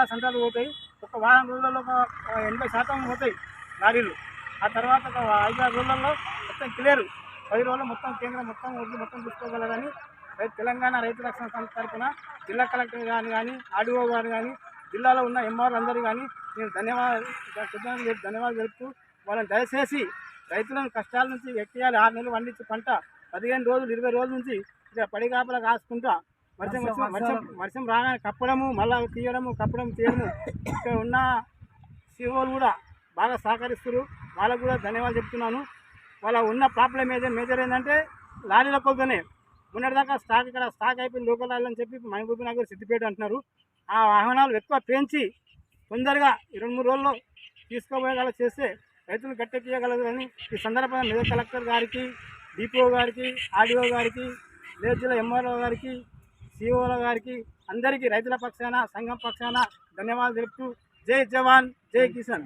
చాలా సెంటర్లు పోతాయి. ఒక వారం రోజులలో ఒక ఎనభై శాతం పోతాయి లారీలు. ఆ తర్వాత ఒక ఐదారు ఆరు రోజులలో మొత్తం క్లియర్. పది రోజులు మొత్తం కేంద్రం మొత్తం ఒడ్లు మొత్తం చూసుకోగలరని తెలంగాణ రైతు రక్షణ సంస్థ తరఫున జిల్లా కలెక్టర్ గారు కానీ ఆర్డీఓ గారు కానీ జిల్లాలో ఉన్న ఎంఆర్ అందరూ కానీ నేను ధన్యవాదాలు ధన్యవాదాలు తెలుపుతూ వాళ్ళని దయచేసి రైతులను కష్టాల నుంచి ఎక్కియాలి. ఆరు నెలలు పండించి పంట పదిహేను రోజులు ఇరవై రోజుల నుంచి ఇక పడి కాసుకుంటా వర్షం వచ్చి వర్షం వర్షం రాగానే కప్పడము మళ్ళా తీయడము కప్పడం తీయడము. ఇక్కడ ఉన్న సీఓలు కూడా బాగా సహకరిస్తారు వాళ్ళకు కూడా ధన్యవాదాలు చెప్తున్నాను. వాళ్ళ ఉన్న ప్రాబ్లం ఏదో మేజర్ ఏంటంటే లారీల కొలతనే మొన్నటిదాకా స్టాక్ ఇక్కడ స్టాక్ అయిపోయింది లోకల్ లారీలు అని చెప్పి మహబూబ్ నగర్ సిద్దిపేట అంటున్నారు. ఆ వాహనాలు ఎక్కువ పెంచి తొందరగా ఈ రెండు మూడు రోజుల్లో తీసుకోబోయేలా చేస్తే రైతులు గట్టెక్కియగలరు అని ఈ సందర్భంగా మెదక్ కలెక్టర్ గారికి డిపిఓ గారికి ఆర్డీఓ గారికి లేదు జిల్లా ఎంఆర్ఓ గారికి సిఓల గారికి అందరికీ రైతుల పక్షాన సంఘం పక్షాన ధన్యవాదాలు తెలుపుతూ జై జవాన్ జై కిసాన్.